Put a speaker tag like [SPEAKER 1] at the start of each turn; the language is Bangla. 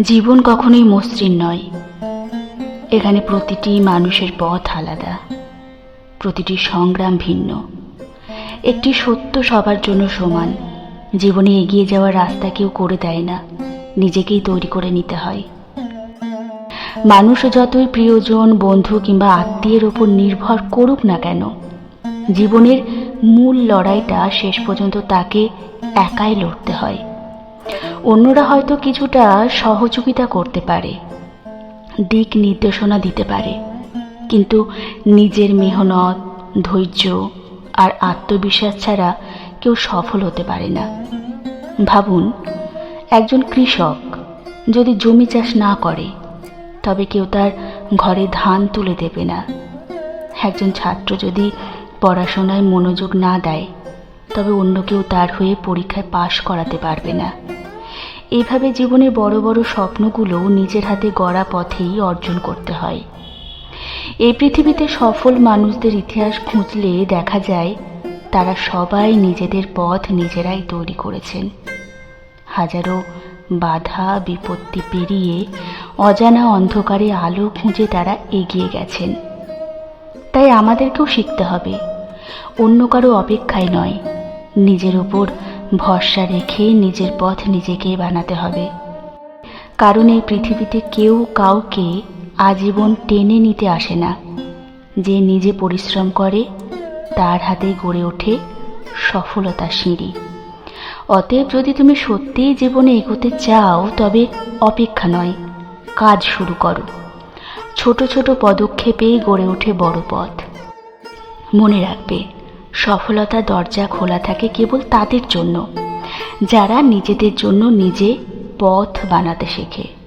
[SPEAKER 1] জীবন কখনোই মসৃণ নয়। এখানে প্রতিটি মানুষের পথ আলাদা। প্রতিটি সংগ্রাম ভিন্ন। একটি সত্য সবার জন্য সমান। জীবনে এগিয়ে যাওয়ার রাস্তা কেউ করে দেয় না। নিজেকেই তৈরি করে নিতে হয়। মানুষ যতই প্রিয়জন, বন্ধু কিংবা আত্মীয়ের ওপর নির্ভর করুক না কেন, জীবনের মূল লড়াইটা শেষ পর্যন্ত তাকে একাই লড়তে হয়। অন্যরা হয়তো কিছুটা সহযোগিতা করতে পারে, দিক নির্দেশনা দিতে পারে, কিন্তু নিজের মেহনত, ধৈর্য আর আত্মবিশ্বাস ছাড়া কেউ সফল হতে পারে না। ভাবুন, একজন কৃষক যদি জমি চাষ না করে, তবে কেউ তার ঘরে ধান তুলে দেবে না। একজন ছাত্র যদি পড়াশোনায় মনোযোগ না দেয়, তবে অন্য কেউ তার হয়ে পরীক্ষায় পাশ করাতে পারবে না। এইভাবে জীবনের বড় বড় স্বপ্নগুলো নিজের হাতে গড়া পথেই অর্জন করতে হয়। এই পৃথিবীতে সফল মানুষদের ইতিহাস খুঁজলে দেখা যায়, তারা সবাই নিজেদের পথ নিজেরাই তৈরি করেছেন। হাজারো বাধা, বিপত্তি পেরিয়ে অজানা অন্ধকারে আলো খুঁজে তারা এগিয়ে গেছেন। তাই আমাদেরকেও শিখতে হবে, অন্য কারও অপেক্ষায় নয়, নিজের ওপর ভরসা রেখে নিজের পথ নিজেকেই বানাতে হবে। কারণ এই পৃথিবীতে কেউ কাউকে আজীবন টেনে নিতে আসে না। যে নিজে পরিশ্রম করে, তার হাতে গড়ে ওঠে সফলতা সিঁড়ি। অতএব যদি তুমি সত্যিই জীবনে এগোতে চাও, তবে অপেক্ষা নয়, কাজ শুরু করো। ছোট ছোট পদক্ষেপেই গড়ে ওঠে বড় পথ। মনে রাখবে সফলতা দরজা খোলা থাকে কেবল তাদের জন্য যারা নিজেদের জন্য নিজে পথ বানাতে শেখে।